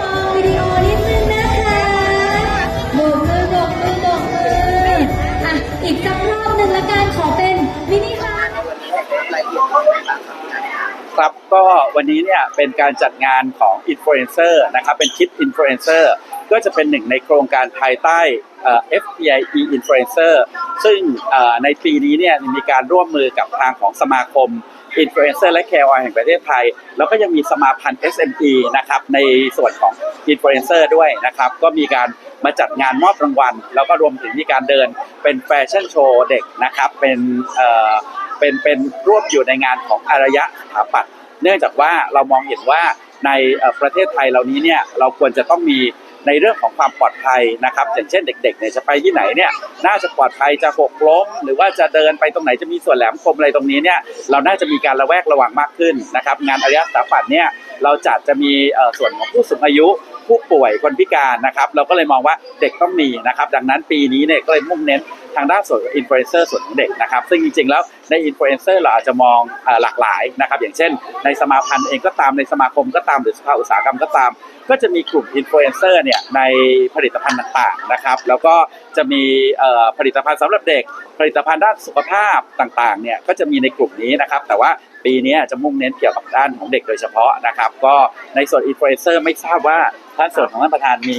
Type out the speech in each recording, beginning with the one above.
มองวิดีโอนิดนึงนะคะโบกมือโบกมือโบกมืออะอีกสักรอบหนึ่งละกันขอเป็นมินิฮาร์ทครับก็วันนี้เนี่ยเป็นการจัดงานของอินฟลูเอนเซอร์นะครับเป็นคิดอินฟลูเอนเซอร์ก็จะเป็นหนึ่งในโครงการภายใต้ FPI e Influencer ซึ่งเอ่อในปีนี้เนี่ยมีการร่วมมือกับทางของสมาคม อินฟลูเอนเซอร์และ KOL แห่งประเทศไทย แล้วก็ยังมีสมาพันธ์ SME นะครับในส่วนของอินฟลูเอนเซอร์ด้วยนะครับก็มีการมาจัดงานมอบรางวัล แล้วก็รวมถึงมีการเดินเป็นแฟชั่นโชว์เด็กนะครับเป็นเอ่อเป็นเป็นร่วมอยู่ในงานของอารยะสถาปัตย์เนื่องจากว่าเรามองเห็นว่าในเอ่อประเทศไทยเหล่านี้เนี่ยเราควรจะต้องมี ในเรื่องของความปลอดภัยนะครับอย่างเช่นเด็กๆเนี่ยจะไปที่ไหนเนี่ยน่าจะปลอดภัยจะหกล้ม หรือว่าจะเดินไปตรงไหนจะมีส่วนแหลมคมอะไรตรงนี้เนี่ยเราน่าจะมีการระแวดระวังมากขึ้นนะครับงานอารยะสถาปัตย์เนี่ยเราจัดจะมีส่วนของผู้สูงอายุผู้ป่วยคนพิการนะครับ เราก็เลยมองว่าเด็กต้องมีนะครับ ดังนั้นปีนี้เนี่ยก็เลยมุ่งเน้น ทางด้านส่วนอินฟลูเอนเซอร์ส่วนของเด็กนะครับ ซึ่งจริงๆแล้วในอินฟลูเอนเซอร์เราอาจจะมองหลากหลายนะครับอย่างเช่น ในสมาพันธ์เองก็ตามในสมาคมก็ตามหรือสภาอุตสาหกรรมก็ตาม ก็จะมีกลุ่มอินฟลูเอนเซอร์เนี่ยในผลิตภัณฑ์ต่างๆนะครับแล้วก็จะมีผลิตภัณฑ์สำหรับเด็ก ผลิตภัณฑ์ด้านสุขภาพต่างๆเนี่ยก็จะมีในกลุ่มนี้นะครับแต่ว่า ปีนี้จะมุ่งเน้นเกี่ยวกับด้านของเด็กโดยเฉพาะนะครับ ก็ในส่วนอินฟลูเอนเซอร์ไม่ทราบว่าท่านส่วนของท่านประธานมี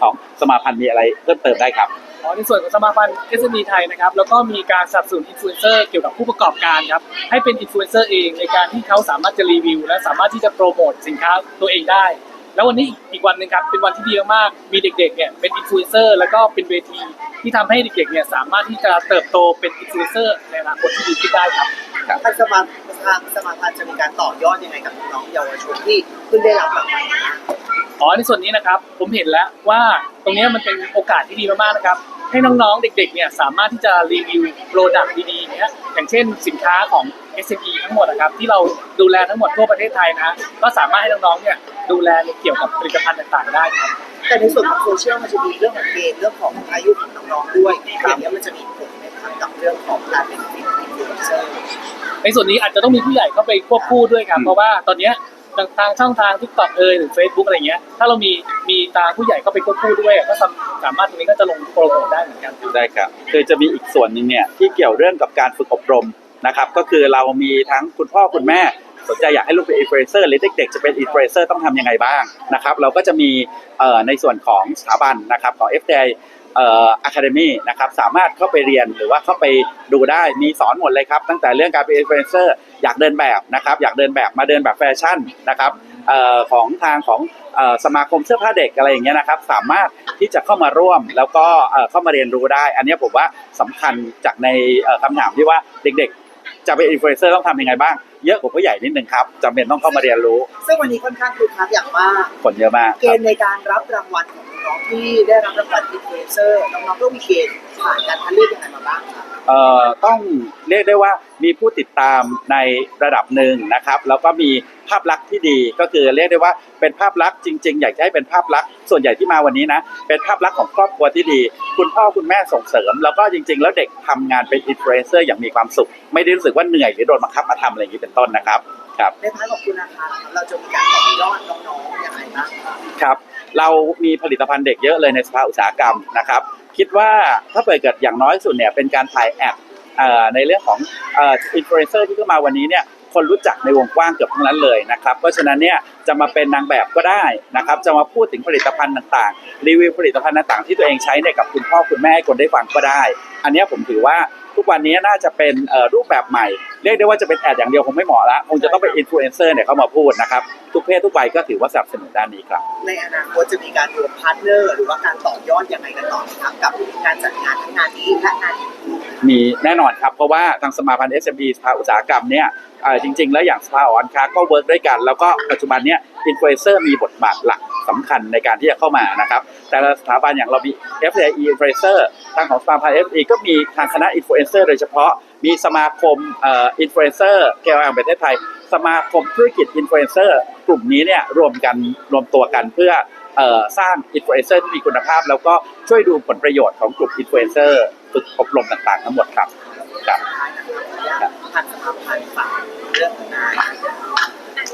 ของสมาพันธ์มีอะไรเพิ่มเติมได้ครับอ๋อในส่วนของสมาพันธ์ SME ไทยนะครับแล้วก็มีการสนับสนุนอินฟลูเอนเซอร์เกี่ยวกับผู้ประกอบการครับให้เป็นอินฟลูเอนเซอร์เองในการที่เขาสามารถจะรีวิว และสามารถที่จะโปรโมทสินค้าตัวเองได้ แล้ววันนี้อีกวันหนึ่งครับเป็นวันที่ดีมากๆมีเด็กๆเนี่ยเป็นอินฟลูเอนเซอร์แล้วก็เป็นเวทีที่ทำให้เด็กๆเนี่ยสามารถที่จะเติบโตเป็นอินฟลูเอนเซอร์ในอนาคตที่ดีขึ้นได้ครับ ทางสมาทางสมาพันธ์จะมีการต่อยอดยังไงกับน้องเยาวชนที่เพิ่งได้รับรางวัลนี้อ๋อในส่วนนี้นะครับผมเห็นแล้วว่าตรงเนี้ยมันเป็นโอกาสที่ดีมากๆนะครับ ให้น้องๆเด็กๆเนี่ยสามารถที่จะรีวิวโปรดักต์ดีๆเนี้ยอย่างเช่นสินค้าของ SME ทั้งหมดนะครับที่เราดูแลทั้งหมดทั่วประเทศไทยนะก็สามารถให้น้องๆเนี่ยดูแลเกี่ยวกับผลิตภัณฑ์ต่างๆได้ครับแต่ในส่วนของโซเชียลมันจะมีเรื่องของเกณฑ์เรื่องของอายุของน้องๆด้วย ในส่วนนี้อาจจะต้องมีผู้ใหญ่เข้าไปควบคู่ด้วยครับอืมเพราะว่าตอนเนี้ยทางช่องทาง TikTok เอยหรือ Facebook อะไรเงี้ย ถ้าเรามีมีตาผู้ใหญ่เข้าไปควบคู่ด้วย ก็สามสามารถตรงนี้ก็จะลงโปรโมทได้เหมือนกันได้ครับคือจะมีอีกส่วนหนึ่งเนี่ยที่เกี่ยวเรื่องกับการฝึกอบรมนะครับ ก็คือเรามีทั้งคุณพ่อคุณแม่ สนใจอยากให้ลูกเป็นอินฟลูเอนเซอร์หรือเด็กๆจะเป็นอินฟลูเอนเซอร์ต้องทำยังไงบ้างนะครับ เราก็จะมีเอ่อในส่วนของสถาบันนะครับของ FDI เอ่อ Academy นะครับสามารถเข้าไปเรียนหรือว่าเข้าไปดูได้มีสอนหมดเลยครับ ตั้งแต่เรื่องการเป็นอินฟลูเอนเซอร์อยากเดินแบบนะครับอยากเดินแบบมาเดินแบบแฟชั่นนะครับเอ่อของทางของเอ่อสมาคมเสื้อผ้าเด็กอะไรอย่างเงี้ยนะครับ สามารถที่จะเข้ามาร่วมแล้วก็เอ่อเข้ามาเรียนรู้ได้ อันเนี้ยผมว่าสำคัญจากในเอ่อคำถามที่ว่าเด็กๆ จะเป็นอินฟลูเอนเซอร์ต้องทำยังไงบ้างเยอะกว่าผู้ใหญ่นิดนึงครับจำเป็นต้องเข้ามาเรียนรู้ ซึ่งวันนี้ค่อนข้างคึกคักอย่างมากคนเยอะมากเกณฑ์ในการรับรางวัลของ น้องๆที่ได้รับรางวัลอินฟลูเอนเซอร์น้องๆต้องมีเกณฑ์ผ่านการคัดเลือกยังไงมาบ้างครับเอ่อต้องเรียกได้ว่ามีผู้ติดตามในระดับหนึ่งนะครับ แล้วก็มีภาพลักษณ์ที่ดีก็คือเรียกได้ว่าเป็นภาพลักษณ์จริง ๆ อยากจะให้เป็นภาพลักษณ์ส่วนใหญ่ที่มาวันนี้นะเป็นภาพลักษณ์ของครอบครัวที่ดี คุณพ่อคุณแม่ส่งเสริม แล้วก็จริง ๆ แล้วเด็กทำงานเป็นอินฟลูเอนเซอร์อย่างมีความสุข ไม่ได้รู้สึกว่าเหนื่อยหรือโดนบังคับมาทำอะไรอย่างนี้เป็นต้นนะครับครับ ในพาร์ทของคุณอาคารครับเราจะมีการต่อยอดน้องๆยังไงบ้างครับ ครับ เรามีผลิตภัณฑ์เด็กเยอะเลยในสภาอุตสาหกรรมนะครับ คิดว่าถ้าเปิดเกิดอย่างน้อยสุดเนี่ยเป็นการถ่ายแอดในเรื่องของอินฟลูเอนเซอร์ที่เข้ามาวันนี้เนี่ยคนรู้จักในวงกว้างเกือบทั้งนั้นเลยนะครับ เพราะฉะนั้นเนี่ยจะมาเป็นนางแบบก็ได้นะครับ จะมาพูดถึงผลิตภัณฑ์ต่างๆ รีวิวผลิตภัณฑ์ต่างๆที่ตัวเองใช้เนี่ยกับคุณพ่อคุณแม่ให้คนได้ฟังก็ได้ อันนี้ผมถือว่าทุกวันนี้น่าจะเป็นเอ่อรูปแบบใหม่ เรียกได้ว่าจะเป็นแอดอย่างเดียวคงไม่เหมาะละคงจะต้องเป็นอินฟลูเอนเซอร์เนี่ยเข้ามาพูดนะครับ ทุกเพศทุกวัยก็ถือว่าสนับสนุนด้านนี้ครับ ในอนาคตจะมีการรวมพาร์ทเนอร์ หรือว่าการต่อยอดยังไงกันต่อครับกับการจัดงานทั้งงานนี้และงานอื่นมีแน่นอนครับเพราะว่าทางสมาพันธ์ SME สภาอุตสาหกรรมเนี่ยเอ่อจริง ๆ แล้วอย่างสภาออนค้าก็เวิร์กด้วยกัน แล้วก็ปัจจุบันเนี่ยอินฟลูเอนเซอร์มีบทบาทหลักสำคัญในการที่จะเข้ามานะครับ แต่ละสถาบันอย่างเรามี FAE Influencer ทางของสมาพันธ์ FAE ก็มีทางคณะอินฟลูเอนเซอร์โดยเฉพาะ มีสมาคมเอ่ออินฟลูเอนเซอร์เกลแห่งประเทศไทย สมาคมธุรกิจอินฟลูเอนเซอร์กลุ่มนี้เนี่ยรวมกันรวมตัวกันเพื่อเอ่อสร้างอินฟลูเอนเซอร์ที่มีคุณภาพ แล้วก็ช่วยดูผลประโยชน์ของกลุ่มอินฟลูเอนเซอร์ฝึกอบรมต่างๆ ทั้งหมดครับครับท้ายนะครับทางสมาพันธ์ฝากเรื่องของงาน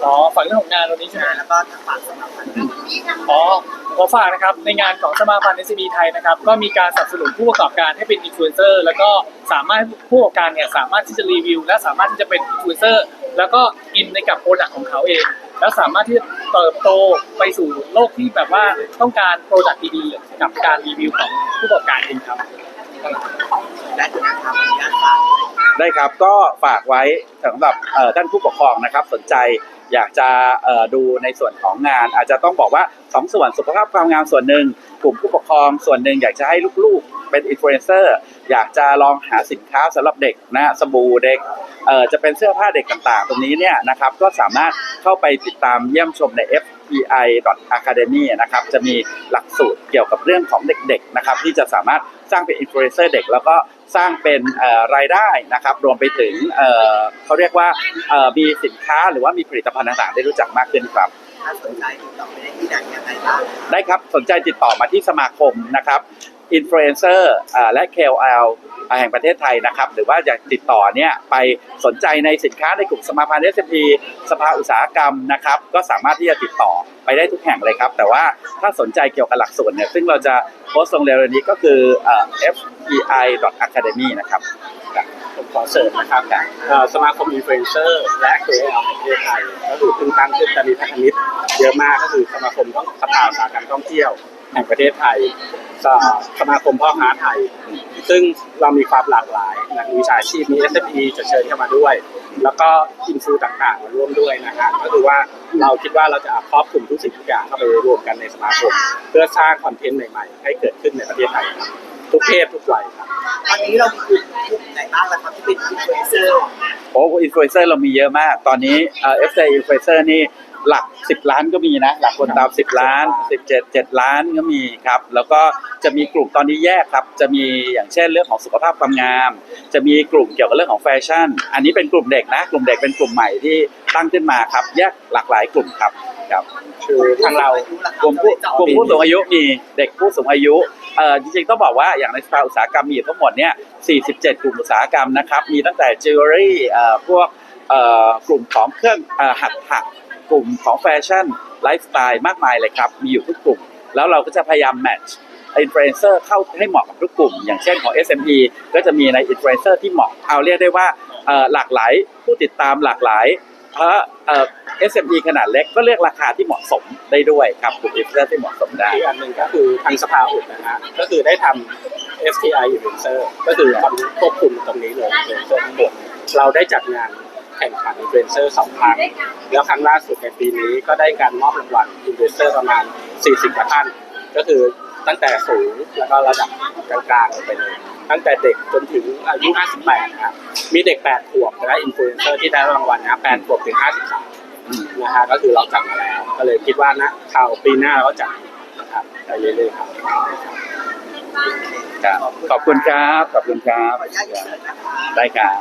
อ๋อฝั่งเรื่องของงานวันนี้ใช่ไหมแล้วก็ทางฝั่งสมาพันธ์อ๋อ ขอฝากนะครับในงานของสมาพันธ์ SME ไทยนะครับก็มีการสนับสนุนผู้ประกอบการให้เป็นอินฟลูเอนเซอร์แล้วก็สามารถผู้ประกอบการเนี่ยสามารถที่จะรีวิว และสามารถที่จะเป็นอินฟลูเอนเซอร์แล้วก็อินในกับโปรดักต์ของเขาเอง แล้วสามารถที่จะเติบโตไปสู่โลกที่แบบว่าต้องการโปรดักต์ดีๆกับการรีวิวของผู้ประกอบการเองครับและนะครับได้ครับก็ฝากไว้สำหรับท่านผู้ปกครองนะครับสนใจ อยากจะดูในส่วนของงาน อาจจะต้องบอกว่าสองส่วนสุขภาพความงามส่วนหนึ่งกลุ่มผู้ปกครองส่วนหนึ่งอยากจะให้ลูกๆเป็นอินฟลูเอนเซอร์อยากจะลองหาสินค้าสำหรับเด็กนะสบู่เด็กเอ่อจะเป็นเสื้อผ้าเด็กต่างๆ ตรงนี้เนี่ยนะครับก็สามารถเข้าไปติดตามเยี่ยมชมใน F Academy นะครับจะมีหลักสูตรเกี่ยวกับเรื่องของเด็กๆนะครับที่จะสามารถสร้างเป็นอินฟลูเอนเซอร์เด็ก แล้วก็สร้างเป็นเอ่อรายได้นะครับรวมไปถึงเอ่อเขาเรียกว่าเอ่อมีสินค้าหรือว่ามีผลิตภัณฑ์ต่างๆได้รู้จักมากขึ้นครับถ้าสนใจติดต่อไปได้ที่ไหนยังไงบ้างได้ครับสนใจติดต่อมาที่สมาคมนะครับ อินฟลูเอนเซอร์และ KOL แห่งประเทศไทยนะครับ หรือว่าอยากติดต่อเนี่ยไปสนใจในสินค้าในกลุ่มสมาพันธ์ s อ p สภาอุตสาหกรรมนะครับ ก็สามารถที่จะติดต่อไปได้ทุกแห่งเลยครับ แต่ว่าถ้าสนใจเกี่ยวกับหลักสูตรเนี่ยซึ่งเราจะโพสต์ลงเร็วๆนี้ก็คือเอ่อ fei.academy นะครับผมขอเสริมนะครับเอ่อสมาคมอินฟลูเอนเซอร์และ KOL แห่งประเทศไทยก็คือเพิ่งตั้งขึ้นแต่มีพันธมิตรเยอะมากก็คือสมาคมสภาอุตสาหกรรมท่องเที่ยว แห่งประเทศไทยสสมาคมพ่อค้าไทย ซึ่งเรามีความหลากหลายนักวิชาชีพมี SME จะเชิญเข้ามาด้วย แล้วก็อินฟูต่างๆมาร่วมด้วยนะครับก็คือว่าเราคิดว่าเราจะครอบคลุมทุกสิ่งทุกอย่างเข้าไปรวมกันในสมาคม เพื่อสร้างคอนเทนต์ใหม่ๆ ให้เกิดขึ้นในประเทศไทยครับทุกเพศทุกวัยครับตอนนี้เรามีกลุ่มกไหนบ้างแล้วครับที่เป็นอินฟลูเอนเซอร์ อ้อินฟลูเอนเซอร์เรามีเยอะมาก ตอนนี้เอ่อ FCI อินฟลูเอนเซอร์นี่หลัก 10 ล้านก็มีนะ หลักคนตาม 10 ล้าน 17 7 ล้านก็มีครับ แล้วก็จะมีกลุ่มตอนนี้แยกครับ จะมีอย่างเช่นเรื่องของสุขภาพความงาม จะมีกลุ่มเกี่ยวกับเรื่องของแฟชั่น อันนี้เป็นกลุ่มเด็กนะ กลุ่มเด็กเป็นกลุ่มใหม่ที่ตั้งขึ้นมาครับ แยกหลากหลายกลุ่มครับ ครับคือทางเรากลุ่มผู้กลุ่มผู้สูงอายุมีเด็กผู้สูงอายุเอ่อจริงๆต้องบอกว่าอย่างในสภาอุตสาหกรรมมีอยู่ทั้งหมดเนี่ย 47 กลุ่มอุตสาหกรรมนะครับ มีตั้งแต่จิวเวลรี่เอ่อพวกเอ่อกลุ่มของเครื่องเอ่อหัตถะกลุ่มของแฟชั่นไลฟ์สไตล์มากมายเลยครับ มีอยู่ทุกกลุ่ม แล้วเราก็จะพยายามแมทช์อินฟลูเอนเซอร์เข้าให้เหมาะกับทุกกลุ่ม อย่างเช่นของ SME ก็จะมีในอินฟลูเอนเซอร์ที่เหมาะเอาเรียกได้ว่าเอ่อหลากหลายผู้ติดตามหลากหลายเพราะเอ่อ SME ขนาดเล็กก็เลือกราคาที่เหมาะสมได้ด้วยครับกลุ่มอินฟลูเอนเซอร์ที่เหมาะสมได้ อีกอันหนึ่งก็คือทางสภาอุดนะฮะก็คือได้ทำ STI Influencer ก็คือความควบคุมตรงนี้เลย Influencer ทั้งหมดเราได้จัดงานแข่งขัน Influencer สองครั้ง แล้วครั้งล่าสุดในปีนี้ก็ได้การมอบรางวัล Influencer ประมาณ 40กว่าท่าน ก็คือตั้งแต่สูงแล้วก็ระดับกลางๆไปเลยตั้งแต่เด็กจนถึงอายุ 58นะครับ มีเด็ก 8 ขวบนะอินฟลูเอนเซอร์ที่ได้รางวัลนะ 8 ขวบถึง 53 นะฮะก็คือเราจัดมาแล้ว ก็เลยคิดว่านะข่าวปีหน้าเราก็จัดนะครับไปเรื่อยๆครับครับขอบคุณครับ ขอบคุณครับขออนุญาตเชิญนะครับได้ครับ